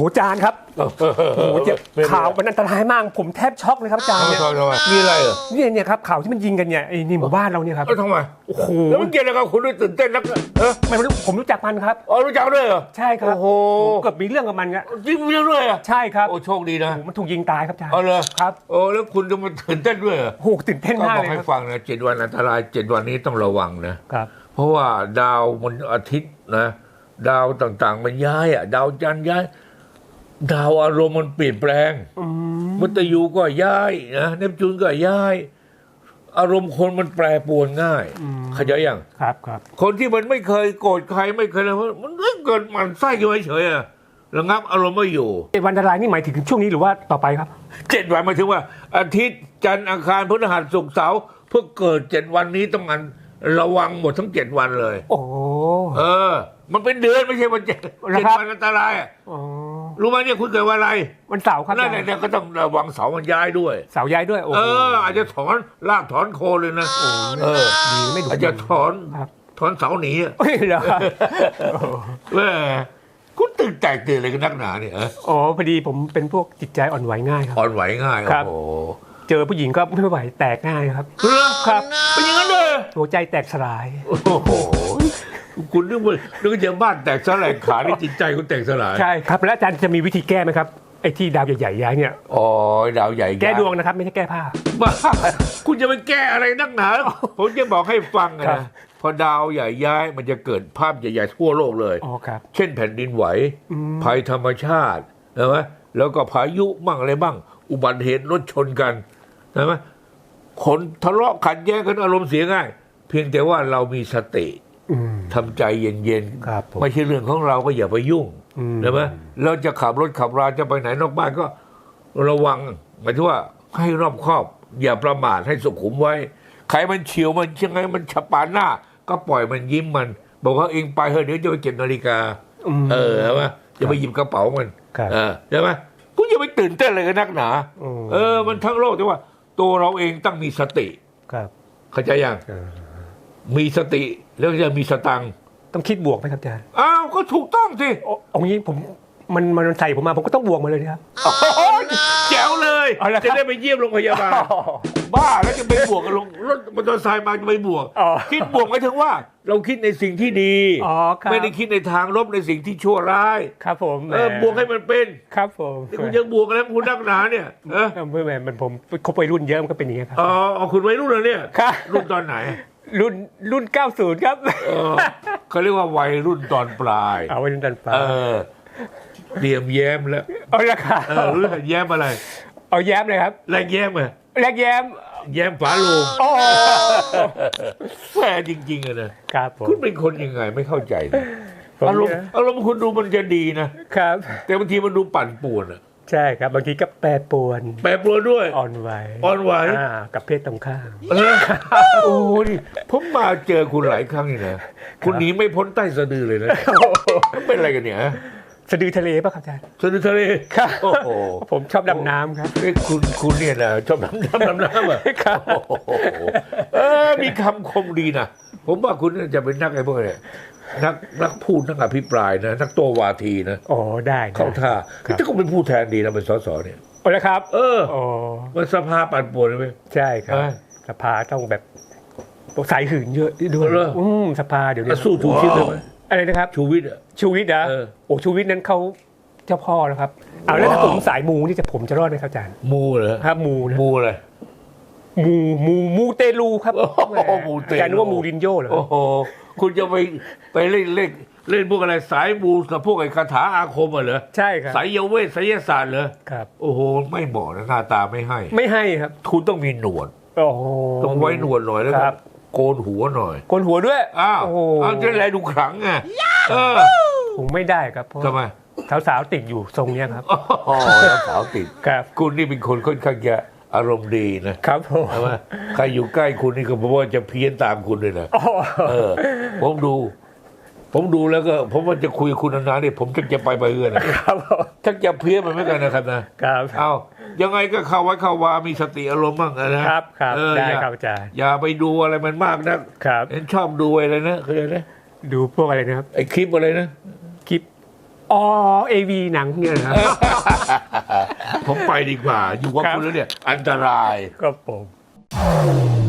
โหอาจารย์ครับโอ้โหเจ็บข่าวมันอันตรายมาก ผมแทบช็อกเลยครับอาจารย์ทำไมเนี่ยทำไมมีอะไรเหรอเนี่ยเนี่ยครับข่าวที่มันยิงกันเนี่ยไอ้นี่หมู่บ้านเราเนี่ยครับแล้วทำไมโอ้โหแล้วมันเกี่ยวอะไรกับคุณด้วยตื่นเต้นนักเออไม่รู้ผมรู้จักมันครับอ๋อรู้จักด้วยเหรอใช่ครับโอ้โหเกือบมีเรื่องกับมันครับจริงมีเรื่องด้วยเหรอะใช่ครับโอ้โชคดีนะโอ้โหมันถูกยิงตายครับอาจารย์เอาเลยครับโอ้แล้วคุณจะมาตื่นเต้นด้วยเหรอโอ้โหตื่นเต้นก็มากบอกเลยให้ครับฟังนะเจ็ดวันอันตรายเจ็ดวันนี้ต้องระวังนะครับเพราะว่าดาวมันอาทิตย์นะ ดาวต่างๆ มันย้ายอะดาวจันทร์ย้าย ดาวอารมณ์มันเปลี่ยนแปลงอืมมัตยูก็ย้ายนะเนปจูนก็ย้าย อารมณ์คนมันแปรปรวนง่ายเข้าใจยังครับครับคนที่มันไม่เคยโกรธใครไม่เคยอะไรมันเรื่องเกิดหมันไส้กันเฉยๆอะระงับอารมณ์ไม่อยู่ไอ้วันอันตรายนี่หมายถึงช่วงนี้หรือว่าต่อไปครับเจ็ดวันหมายถึงว่า อาทิตย์จันทร์อังคารพฤหัสศุกร์เสาร์เพื่อเกิดเจ็ดวันนี้ต้องอันระวังหมดทั้งเจ็ดวันเลย โอ้เออ มันเป็นเดือนไม่ใช่วันเจ็ดเหรอเจ็ดครับวันอันตรายอะอ๋อ รู้ไหมเนี่ยคุณเกิดวันอะไรวันเสาร์ครับนั่นอาแหจารย์ละเนี่ยก็ต้องระวังเสาร์มันย้ายด้วย เสาร์ย้ายด้วยโอ้เอโหออาจจะถอนลากถอนโคนเลยนะเออดีไม่ดุอาจจะถอนครับถอนเสาหนีอะเฮ้ยเหรอแม่คุณตื่นแตกตื่นอะไรกันนักหนาเนี่ยเอออ๋อพอดีผมเป็นพวกจิตใจอ่อนไหวง่ายครับอ่อนไหวง่ายครับโอ้โหเจอผู้หญิงก็ไม่ไหวแตกง่ายครับเหรอครับเป็นอย่างนั้นเลยหัวใจแตกสลายโอ้โห คุณนึกว่านึกว่าจะบ้านแตกสลายขาในจิตใจคุณแตกสลาย ใช่ครับ แล้วอาจารย์จะมีวิธีแก้ไหมครับไอ้ที่ดาวใหญ่ๆย้ายเนี่ยอ๋อดาวใหญ่แก้ดวงนะครับ ไม่ใช่แก้ผ้าบ้าคุณจะไปแก้อะไรนักหนาผมจะบอกให้ฟังอะครับนะพอดาวใหญ่ย้ายมันจะเกิดภาพใหญ่ๆทั่วโลกเลยอ๋อครับ เช่นแผ่นดินไหวอืมภัยธรรมชาติใช่ไหมแล้วก็พายุมั่งอะไรบ้าง อุบัติเหตุรถชนกันใช่ไหมคนทะเลาะขัดแย้งกันอารมณ์เสียง่าย เพียงแต่ว่าเรามีสติอืม ทำใจเย็นครับผมไม่ใช่เรื่องของเราก็อย่าไปยุ่งอืมใช่ไหมเราจะขับรถขับราจะไปไหนนอกบ้านก็ ระวังหมายถึงว่าให้รอบคอบ อย่าประมาทให้สุขุมไว้ใครมันเฉียวมันยังไงมันฉปานหน้า ก็ปล่อยมันยิ้มมัน บอกว่าเองไปเถอะเดี๋ยวจะไปเก็บนาฬิกามเออใช่ไหมจะไปหยิบกระเป๋ามันครับเออใช่ไหมคุณอย่าไปตื่นเต้นอะไรกันนักหนาอืมเออ มันทั้งโลกแต่ว่า ตัวเราเองต้องมีสติครับเข้าใจยังเออ มีสติแล้วจะมีสตังค์ต้องคิดบวกไหมครับอาจารย์อ้าวก็ถูกต้องสิโอ้เอางี้ผมมันมันใส่ผมมาผมก็ต้องบวกมาเลยนะครับโอ้ยแจ๋วเลยเอาละครับ จะได้ไปเยี่ยมโรงพยาบาล บ้าแล้วจะไปบวกกับลงรถมอเตอร์ไซค์มาจะไปบวก อ๋อ คิดบวกหมายถึงว่า เราคิดในสิ่งที่ดี อ๋อครับไม่ได้คิดในทางลบในสิ่งที่ชั่วร้ายครับผมเออบวกให้มันเป็นครับผมนี่คุณยังบวกกันแล้วคุณนักหนาเนี่ยเออเออไม่ไม่มันผมคบไปรุ่นเยอะมันก็เป็นอย่างนี้ยครับ อ๋อเอาคุณไว้รุ่นแล้วเนี่ยครับ รุ่นตอนไหน รุ่นรุ่น 90 ครับเออเขาเรียกว่าวัยรุ่นตอนปลาย เอาไว้รุ่นดันฟ้าเออเตรียมแย้มแล้วเอาละครับเออรู้ไหมแย้มอะไร เอาแย้มเลยครับ แรงแย้มอะแรกแย้ม แย้มฝาโลงโอ้แฝจริงๆอะนะครับผมคุณเป็นคนยังไงไม่เข้าใจนะผมอารมณ์เนี่ยอารมณ์คุณดูมันจะดีนะครับ แต่บางทีมันดูปั่นป่วนอะ ใช่ครับบางทีก็แปรปรวนแปรปรวนด้วย อ่อนไหวอ่อนไหวอ่ากับเพศตรงข้ามเออโอ้โหนี่ผมมาเจอคุณหลายครั้งนี่นะคุณหนีไม่พ้นใต้สะดือเลยนะเป็นอะไรกันเนี่ยฮะสะดือทะเลป่ะครับอาจารย์สะดือทะเลครับโอ้โหผมชอบดำน้ำครับเอ้ยคุณคุณเนี่ยนะชอบดำน้ำดำน้ำอะครับโอ้โหเออมีคำคมดีนะผมว่าคุณน่าจะเป็นนักไอ้พวกเนี่ย นักนักพูดนักอภิปรายนะนักโตวาทีนะอ๋อได้นะเข้าท่าครับถ้าคุณเป็นผู้แทนดีนะเป็นสสเนี่ยโอ้แล้วครับ เอออ๋อมันสภาปั่นป่วนเลยไหมใช่ครับเอ้ยสภาต้องแบบสายหื่นเยอะด้วยเหรออืมสภาเดี๋ยวนี้แล้วสู้ชูชีพได้ไหมอะไรนะครับชูวิทย์อะชูวิทย์นะเออโอ้ชูวิทย์นั้นเขาเจ้าพ่อแล้วครับ เอาแล้วถ้าผมสายมูนี่จะผมจะรอดไหมครับอาจารย์มูเหรอครับมูนะมูอะไร มูมูมูเตลูครับโอ้โหมูเตลูอาจารย์นึกว่ามูรินโญ่เหรอโอ้โหคุณจะไปไปเล่นเล่นเล่นพวกอะไรสายมูกับพวกไอ้คาถาอาคมอะเหรอใช่ครับสายเยาเวทไสยศาสตร์เหรอครับโอ้โหไม่เหมาะนะหน้าตาไม่ให้ ไม่ให้ครับคุณต้องมีหนวดโอ้โหต้องไว้หนวดหน่อยแล้วก็ครับโกนหัวหน่อย โกนหัวด้วย อ้าวโอ้โหเอาจะแลดูขลังไงเออผมไม่ได้ครับเพราะทำไมสาวๆติดอยู่ทรงเนี้ยครับโอ้โหแล้วสาวติดครับคุณนี่เป็นคนค่อนข้างจะ อารมณ์ดีนะครับผมใช่ไหมใครอยู่ใกล้คุณนี่ก็บอกว่าจะเพี้ยนตามคุณเลยนะโอ้เออ ผมดู ผมดูแล้วก็ผมว่าจะคุยกับคุณนานๆเนี่ยผมจะจะไปไปเอื้อนนะครับผมชักจะเพี้ยนมันไม่กันนะครับนะครับเอายังไงก็เข้าไว้เข้าวามีสติอารมณ์บ้างนะครับครับเออได้อย่าครับอาจารย์อย่าไปดูอะไรมันมากนะครับเห็นชอบดูอะไรนะเคยนะดูพวกอะไรนะครับไอ้คลิปอะไรนะคลิปอ๋อเอวีหนังเนี่ยนะครับ ผมไปดีกว่า อยู่กับคุณแล้วเนี่ย อันตรายครับผม